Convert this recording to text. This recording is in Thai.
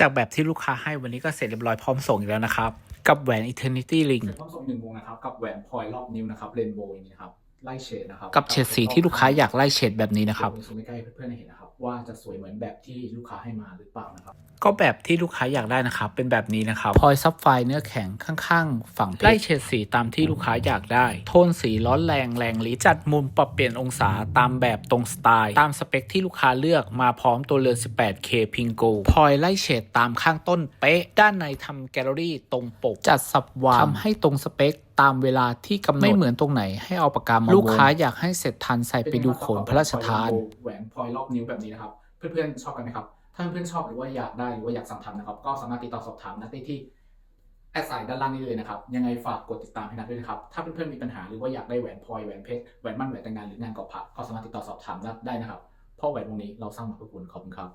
จากแบบที่ลูกค้าให้วันนี้ก็เสร็จเรียบร้อยพร้อมส่งอีกแล้วนะครับ กับแหวน Eternity Ring พร้อมส่งหนึ่งวงนะครับ กับแหวนพลอยรอบนิ้วนะครับเรนโบว์อย่างนี้นะครับ ไล่เฉดนะครับกับเฉดสีที่ลูกค้าอยากไล่เฉดแบบนี้นะครับเดี๋ยวซูมใกล้ๆให้เพื่อนๆได้เห็นนะครับ ว่าจะสวยเหมือนแบบที่ลูกค้าให้มาหรือเปล่านะครับ ก็แบบที่ลูกค้าอยากได้นะครับ เป็นแบบนี้นะครับพลอยซับไฟเนื้อแข็งข้างๆ ฝั่งเพชรไล่เฉดสีตามที่ลูกค้าอยากได้ โทนสีร้อนแรงแรงลิจัดมุมปรับเปลี่ยนองศาตามแบบตรงสไตล์ตามสเปคที่ลูกค้าเลือกมาพร้อมตัวเรือน 18K พิงโกพลอยไล่เฉดตามข้างต้นเป๊ะ ด้านในทำแกลเลอรี่ตรงปก จัดสับวางทำให้ตรงสเปค ตามเวลาที่กำหนดไม่เหมือนตรงไหนให้เอาปากกามาวงลูกค้าอยากให้เสร็จทันใส่ไปดูโขนพระราชทานแหวนพลอยรอบนิ้วแบบนี้นะครับ เพื่อนๆชอบกันไหมครับ ถ้าเพื่อนๆชอบหรือว่าอยากได้หรือว่าอยากสั่งทำนะครับ ก็สามารถติดต่อสอบถามนัดได้ที่แอดไซน์ด้านล่างนี้เลยนะครับ ยังไงฝากกดติดตามให้นัดด้วยนะครับ ถ้าเพื่อนๆมีปัญหาหรือว่าอยากได้แหวนพลอยแหวนเพชรแหวนมั่นแหวนแต่งงานหรือ งานกอบผักก็สามารถติดต่อสอบถามนัดได้นะครับเพราะแหวนวงนี้เราสร้างมาเพื่อคุณขอบคุณครับ